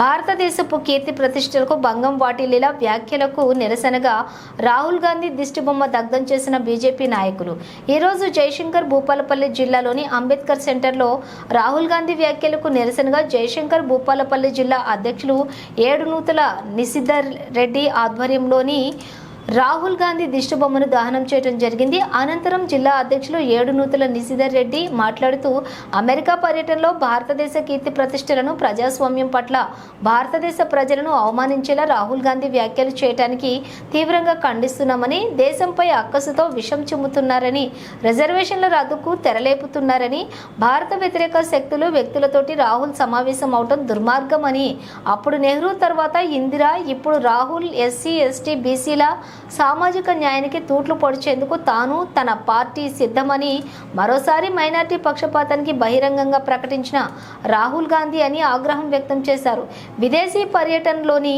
భారతదేశపు కీర్తి ప్రతిష్టలకు భంగం వాటిల్లేలా వ్యాఖ్యలకు నిరసనగా రాహుల్ గాంధీ దిష్టిబొమ్మ దగ్ధం చేసిన బీజేపీ నాయకులు. ఈరోజు జయశంకర్ భూపాలపల్లి జిల్లాలోని అంబేద్కర్ సెంటర్లో రాహుల్ గాంధీ వ్యాఖ్యలకు నిరసనగా జయశంకర్ భూపాలపల్లి జిల్లా అధ్యక్షులు ఏడు నూతల నిసిద్ధర్ రెడ్డి ఆధ్వర్యంలోని రాహుల్ గాంధీ దిష్టిబొమ్మను దహనం చేయడం జరిగింది. అనంతరం జిల్లా అధ్యక్షులు ఏడు నూతుల నిశిధర్ రెడ్డి మాట్లాడుతూ అమెరికా పర్యటనలో భారతదేశ కీర్తి ప్రతిష్టలను ప్రజాస్వామ్యం పట్ల భారతదేశ ప్రజలను అవమానించేలా రాహుల్ గాంధీ వ్యాఖ్యలు చేయడానికి తీవ్రంగా ఖండిస్తున్నామని దేశంపై అక్కసుతో విషం చిమ్ముతున్నారని రిజర్వేషన్ల రద్దుకు తెరలేపుతున్నారని భారత వ్యతిరేక శక్తులు వ్యక్తులతోటి రాహుల్ సమావేశం అవటం దుర్మార్గమని అప్పుడు నెహ్రూ తర్వాత ఇందిరా ఇప్పుడు రాహుల్ ఎస్సీ ఎస్టీ బీసీల సామాజిక న్యాయానికి తూట్లు పొడిచేందుకు తాను తన పార్టీ సిద్ధమని మరోసారి మైనార్టీ పక్షపాతానికి బహిరంగంగా ప్రకటించిన రాహుల్ గాంధీ అని ఆగ్రహం వ్యక్తం చేశారు. విదేశీ పర్యటనలోని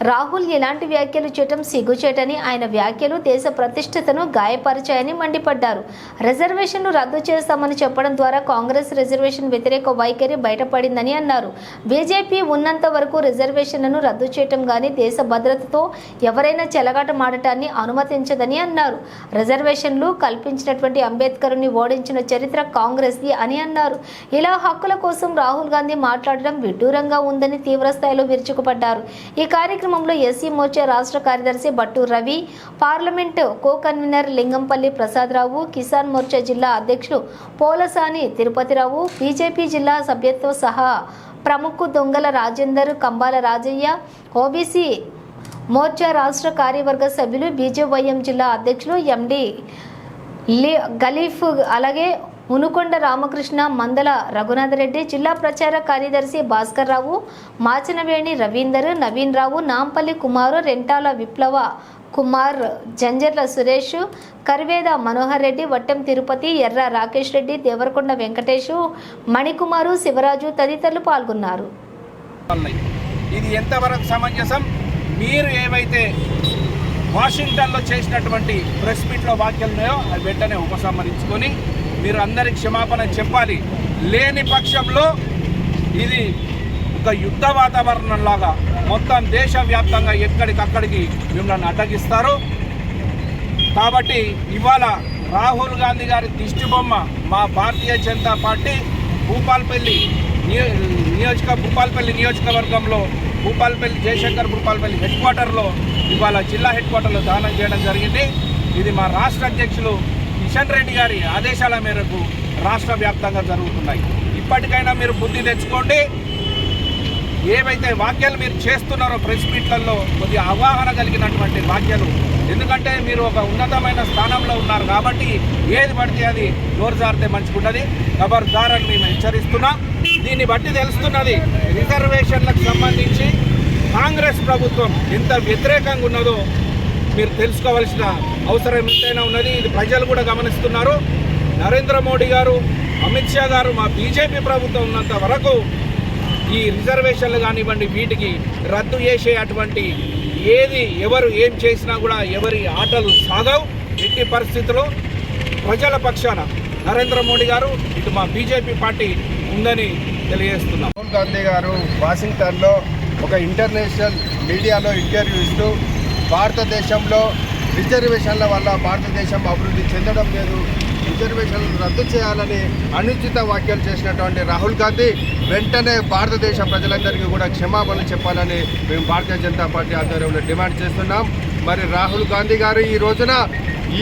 రాహుల్ ఎలాంటి వ్యాఖ్యలు చేయటం సిగ్గుచేటని ఆయన వ్యాఖ్యలు దేశ ప్రతిష్టతను గాయపరిచాయని మండిపడ్డారు. రిజర్వేషన్లు రద్దు చేస్తామని చెప్పడం ద్వారా కాంగ్రెస్ రిజర్వేషన్ వ్యతిరేక వైఖరి బయటపడిందని అన్నారు. బీజేపీ ఉన్నంత వరకు రిజర్వేషన్లను రద్దు చేయటం కానీ దేశ భద్రతతో ఎవరైనా చెలగాటమాడటాన్ని అనుమతించదని అన్నారు. రిజర్వేషన్లు కల్పించినటువంటి అంబేద్కర్ని ఓడించిన చరిత్ర కాంగ్రెస్ది అని అన్నారు. ఇలా హక్కుల కోసం రాహుల్ గాంధీ మాట్లాడడం విడ్డూరంగా ఉందని తీవ్రస్థాయిలో విరుచుకుపడ్డారు. ఈ కార్యక్రమంలో ఎస్సీ మోర్చా రాష్ట్ర కార్యదర్శి Battu Ravi parliament co convener Lingampalli Prasadarao Kisan Morcha జిల్లా అధ్యక్షులు పోలసాని తిరుపతిరావు బీజేపీ జిల్లా సభ్యత్వ సహా ప్రముఖ దొంగల రాజేందర్ కంబాల రాజయ్య ఓబీసీ మోర్చా రాష్ట్ర కార్యవర్గ సభ్యులు బీజేవైఎం జిల్లా అధ్యక్షులు ఎండి గలీఫ్ అలాగే మునుకొండ రామకృష్ణ మందల రఘునాథరెడ్డి జిల్లా ప్రచార కార్యదర్శి భాస్కర్ రావు మాచనవేణి రవీందర్ నవీన్ రావు నాంపల్లి కుమారు రెంటాల విప్లవ కుమార్ జంజర్ల సురేష్ కరివేద మనోహర్ రెడ్డి వట్టెం తిరుపతి ఎర్ర రాకేష్ రెడ్డి దేవరకొండ వెంకటేష్ మణికుమారు శివరాజు తదితరులు పాల్గొన్నారు. ఇది ఎంతవరకు సమంజసం? మీరు ఏవైతే వాషింగ్టన్లో చేసినటువంటి ప్రెస్ మీట్లో వాక్యాలు ఉన్నాయో అవి వెంటనే ఉపసంహరించుకొని మీరు అందరికి క్షమాపణ చెప్పాలి. లేని పక్షంలో ఇది ఒక యుద్ధ వాతావరణంలాగా మొత్తం దేశవ్యాప్తంగా ఎక్కడికక్కడికి మిమ్మల్ని అడ్డగిస్తారు. కాబట్టి ఇవాళ రాహుల్ గాంధీ గారి దిష్టిబొమ్మ మా భారతీయ జనతా పార్టీ భూపాల్పల్లి నియోజక భూపాల్పల్లి నియోజకవర్గంలో భూపాల్పల్లి జయశంకర్ భూపాల్పల్లి హెడ్ క్వార్టర్లో ఇవాళ జిల్లా హెడ్ క్వార్టర్లో దానం చేయడం జరిగింది. ఇది మా రాష్ట్ర అధ్యక్షులు కిషన్ రెడ్డి గారి ఆదేశాల మేరకు రాష్ట్ర వ్యాప్తంగా జరుగుతున్నాయి. ఇప్పటికైనా మీరు బుద్ధి తెచ్చుకోండి. ఏవైతే వాక్యాలు మీరు చేస్తున్నారో ప్రెస్ మీట్లలో కొద్దిగా అవగాహన కలిగినటువంటి వాక్యాలు ఎందుకంటే మీరు ఒక ఉన్నతమైన స్థానంలో ఉన్నారు కాబట్టి ఏది పడితే అది నోరు జారితే మంచిగున్నది ఖబర్దారని మేము హెచ్చరిస్తున్నాం. దీన్ని బట్టి తెలుస్తున్నది రిజర్వేషన్లకు సంబంధించి కాంగ్రెస్ ప్రభుత్వం ఎంత వ్యతిరేకంగా ఉన్నదో మీరు తెలుసుకోవాల్సిన అవసరం ఎంతైనా ఉన్నది. ఇది ప్రజలు కూడా గమనిస్తున్నారు. నరేంద్ర మోడీ గారు అమిత్ షా గారు మా బీజేపీ ప్రభుత్వం ఉన్నంత వరకు ఈ రిజర్వేషన్లు కానివ్వండి వీటికి రద్దు చేసే అటువంటి ఏది ఎవరు ఏం చేసినా కూడా ఎవరి ఆటలు సాగవు. ఎట్టి పరిస్థితుల్లో ప్రజల పక్షాన నరేంద్ర మోడీ గారు ఇటు మా బీజేపీ పార్టీ ఉందని తెలియజేస్తున్నాం. రాహుల్ గాంధీ గారు వాషింగ్టన్లో ఒక ఇంటర్నేషనల్ మీడియాలో ఇంటర్వ్యూ ఇస్తూ భారతదేశంలో రిజర్వేషన్ల వల్ల భారతదేశం అభివృద్ధి చెందడం లేదు. రిజర్వేషన్లు రద్దు చేయాలని అనుచిత వ్యాఖ్యలు చేసినటువంటి రాహుల్ గాంధీ వెంటనే భారతదేశ ప్రజలందరికీ కూడా క్షమాపణ చెప్పాలని మేము భారతీయ జనతా పార్టీ ఆధ్వర్యంలో డిమాండ్ చేస్తున్నాం. మరి రాహుల్ గాంధీ గారు ఈ రోజున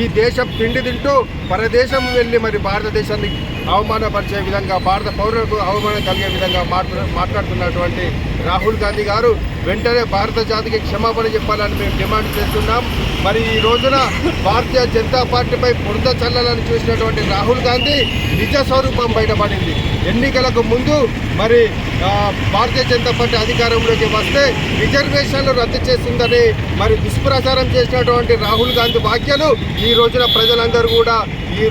ఈ దేశం తిండి తింటూ పరదేశం వెళ్ళి మరి భారతదేశాన్ని అవమానపరిచే విధంగా భారత పౌరులకు అవమానం కలిగే విధంగా మాట్లా మాట్లాడుతున్నటువంటి రాహుల్ గాంధీ గారు వెంటనే భారత జాతికి క్షమాపణ చెప్పాలని మేము డిమాండ్ చేస్తున్నాం. మరి ఈ రోజున భారతీయ జనతా పార్టీపై బురద చల్లాలని చూసినటువంటి రాహుల్ గాంధీ నిజ స్వరూపం బయటపడింది. ఎన్నికలకు ముందు మరి భారతీయ జనతా పార్టీ అధికారంలోకి వస్తే రిజర్వేషన్లు రద్దు చేసిందని మరి దుష్ప్రచారం చేసినటువంటి రాహుల్ గాంధీ వ్యాఖ్యలు ఈ రోజున ప్రజలందరూ కూడా ఈ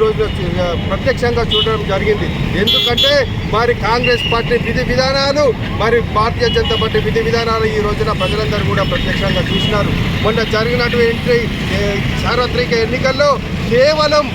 ప్రత్యక్షంగా చూడడం జరిగింది. ఎందుకంటే మరి కాంగ్రెస్ పార్టీ విధి విధానాలు మరి భారతీయ జనతా పార్టీ విధి విధానాలు ఈ రోజున ప్రజలందరూ కూడా ప్రత్యక్షంగా చూసినారు. మొన్న జరిగినటువంటి సార్వత్రిక ఎన్నికల్లో కేవలం